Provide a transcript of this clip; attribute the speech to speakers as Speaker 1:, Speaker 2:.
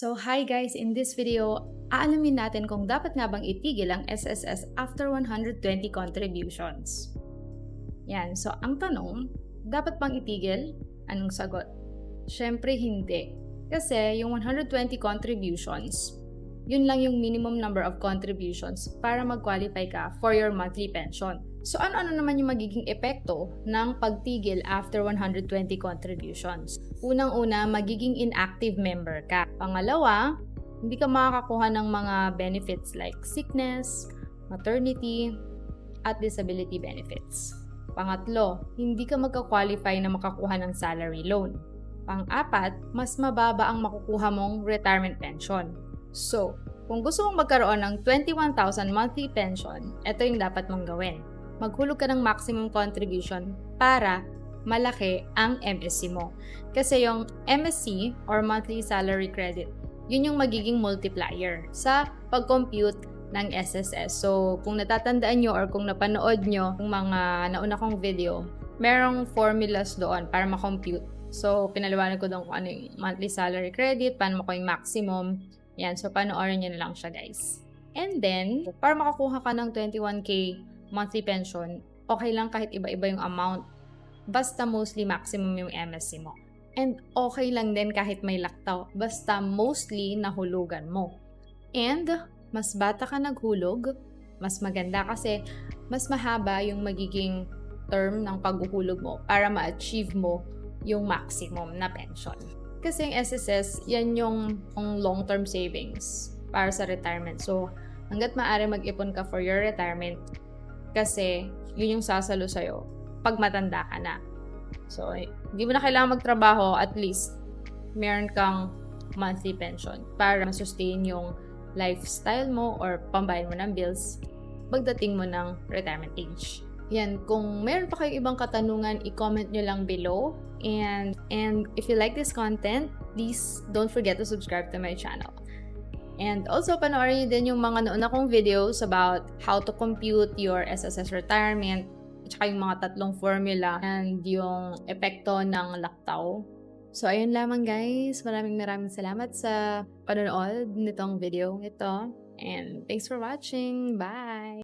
Speaker 1: So hi guys, in this video, aalamin natin kung dapat nga bang itigil ang SSS after 120 contributions. Yan, so ang tanong, dapat bang itigil? Anong sagot? Syempre hindi. Kasi yung 120 contributions, yun lang yung minimum number of contributions para mag-qualify ka for your monthly pension. So ano-ano naman yung magiging epekto ng pagtigil after 120 contributions? Unang-una, magiging inactive member ka. Pangalawa, hindi ka makakakuha ng mga benefits like sickness, maternity, at disability benefits. Pangatlo, hindi ka magka-qualify na makakuha ng salary loan. Pang-apat, mas mababa ang makukuha mong retirement pension. So, kung gusto mong magkaroon ng 21,000 monthly pension, ito yung dapat mong gawin maghulog ka ng maximum contribution para malaki ang MSC mo. Kasi yung MSC or monthly salary credit, yun yung magiging multiplier sa pag-compute ng SSS. So, kung natatandaan nyo or kung napanood nyo yung mga nauna kong video, merong formulas doon para ma-compute. So, pinaliwanag ko doon kung ano yung monthly salary credit, paano mo ko yung maximum. Yan, so panoorin nyo na lang siya guys. And then, para makakuha ka ng 21K monthly pension, okay lang kahit iba-iba yung amount. Basta mostly maximum yung MSC mo. And okay lang din kahit may laktaw. Basta mostly nahulugan mo. And mas bata ka naghulog, mas maganda kasi mas mahaba yung magiging term ng paghuhulog mo para ma-achieve mo yung maximum na pension. Kasi yung SSS, yan yung, yung long-term savings para sa retirement. So, hanggat maaari mag-ipon ka for your retirement, kasi yun yung sasalo sa'yo pag matanda ka na. So, hindi mo na kailangan magtrabaho, at least meron kang monthly pension para sustain yung lifestyle mo or pambayan mo ng bills pagdating mo ng retirement age. Yan, kung meron pa kayong ibang katanungan, i-comment nyo lang below. And, and if you like this content, please don't forget to subscribe to my channel. And also, panoorin niyo din yung mga nauna kong videos about how to compute your SSS retirement, at saka yung mga tatlong formula and yung epekto ng laktaw. So, ayun lamang guys. Maraming maraming salamat sa panonood nitong video ito. And thanks for watching. Bye!